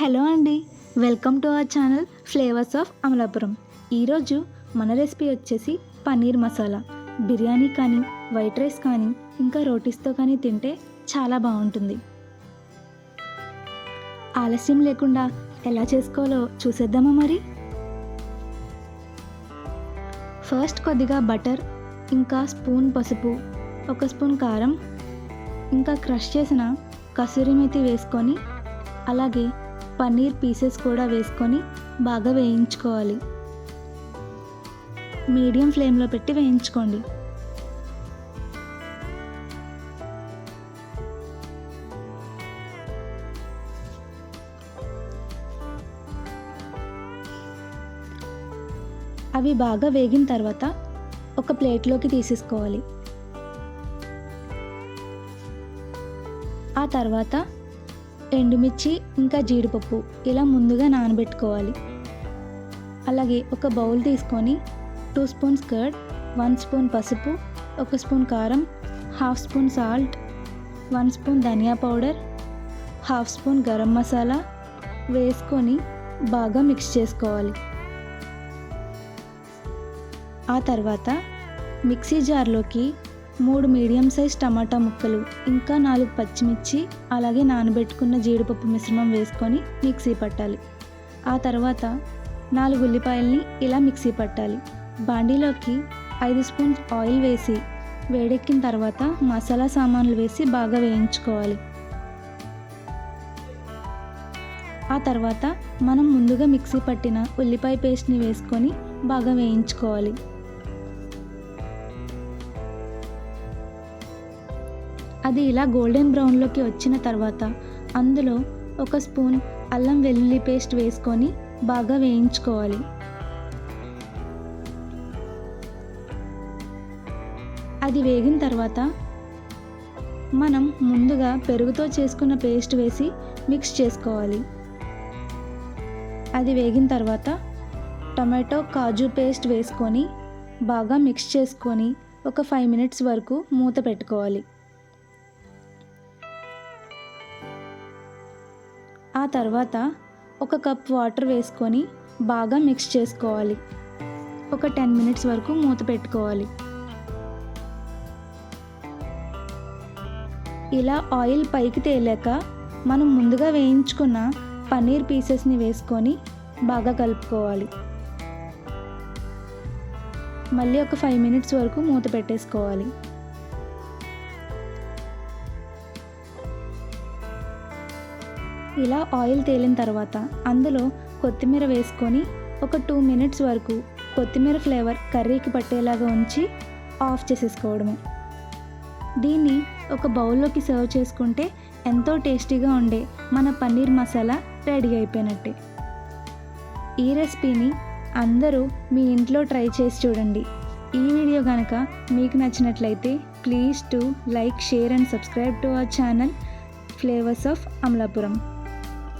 Hello అండి welcome to our channel flavours of Amalapuram. ఈరోజు మన రెసిపీ వచ్చేసి పన్నీర్ మసాలా. బిర్యానీ కానీ వైట్ రైస్ కానీ ఇంకా రోటీస్తో కానీ తింటే చాలా బాగుంటుంది. ఆలస్యం లేకుండా ఎలా చేసుకోవాలో చూసేద్దామా మరి? ఫస్ట్ కొద్దిగా బటర్ ఇంకా స్పూన్ పసుపు ఒక స్పూన్ కారం ఇంకా క్రష్ చేసిన కసూరి మెతి వేసుకొని అలాగే పన్నీర్ పీసెస్ కూడా వేసుకొని బాగా వేయించుకోవాలి. మీడియం ఫ్లేమ్లో పెట్టి వేయించుకోండి. అవి బాగా వేగిన తర్వాత ఒక ప్లేట్లోకి తీసేసుకోవాలి. ఆ తర్వాత ఎండుమిర్చి ఇంకా జీడిపప్పు ఇలా ముందుగా నానబెట్టుకోవాలి. అలాగే ఒక బౌల్ తీసుకొని two spoons curd one spoon పసుపు ఒక స్పూన్ కారం half spoon salt one spoon ధనియా powder half spoon garam masala వేసుకొని బాగా మిక్స్ చేసుకోవాలి. ఆ తర్వాత మిక్సీ జార్లోకి మూడు మీడియం సైజ్ టమాటా ముక్కలు ఇంకా నాలుగు పచ్చిమిర్చి అలాగే నానబెట్టుకున్న జీడిపప్పు మిశ్రమం వేసుకొని మిక్సీ పట్టాలి. ఆ తర్వాత నాలుగు ఉల్లిపాయల్ని ఇలా మిక్సీ పట్టాలి. బాండీలోకి ఐదు స్పూన్స్ ఆయిల్ వేసి వేడెక్కిన తర్వాత మసాలా సామాన్లు వేసి బాగా వేయించుకోవాలి. ఆ తర్వాత మనం ముందుగా మిక్సీ పట్టిన ఉల్లిపాయ పేస్ట్ని వేసుకొని బాగా వేయించుకోవాలి. అది ఇలా గోల్డెన్ బ్రౌన్లోకి వచ్చిన తర్వాత అందులో ఒక స్పూన్ అల్లం వెల్లుల్లి పేస్ట్ వేసుకొని బాగా వేయించుకోవాలి. అది వేగిన తర్వాత మనం ముందుగా పెరుగుతో చేసుకున్న పేస్ట్ వేసి మిక్స్ చేసుకోవాలి. అది వేగిన తర్వాత టమాటో కాజు పేస్ట్ వేసుకొని బాగా మిక్స్ చేసుకొని ఒక ఫైవ్ మినిట్స్ వరకు మూత పెట్టుకోవాలి. తర్వాత ఒక కప్ వాటర్ వేసుకొని బాగా మిక్స్ చేసుకోవాలి. ఒక టెన్ మినిట్స్ వరకు మూత పెట్టుకోవాలి. ఇలా ఆయిల్ పైకి తేలాక మనం ముందుగా వేయించుకున్న పన్నీర్ పీసెస్ని వేసుకొని బాగా కలుపుకోవాలి. మళ్ళీ ఒక ఫైవ్ మినిట్స్ వరకు మూత పెట్టేసుకోవాలి. ఇలా ఆయిల్ తేలిన తర్వాత అందులో కొత్తిమీర వేసుకొని ఒక టూ మినిట్స్ వరకు కొత్తిమీర ఫ్లేవర్ కర్రీకి పట్టేలాగా ఉంచి ఆఫ్ చేసేసుకోవడమే. దీన్ని ఒక బౌల్లోకి సర్వ్ చేసుకుంటే ఎంతో టేస్టీగా ఉండే మన పన్నీర్ మసాలా రెడీ అయిపోయినట్టే. ఈ రెసిపీని అందరూ మీ ఇంట్లో ట్రై చేసి చూడండి. ఈ వీడియో కనుక మీకు నచ్చినట్లయితే please to like share and subscribe to our channel flavours of Amalapuram.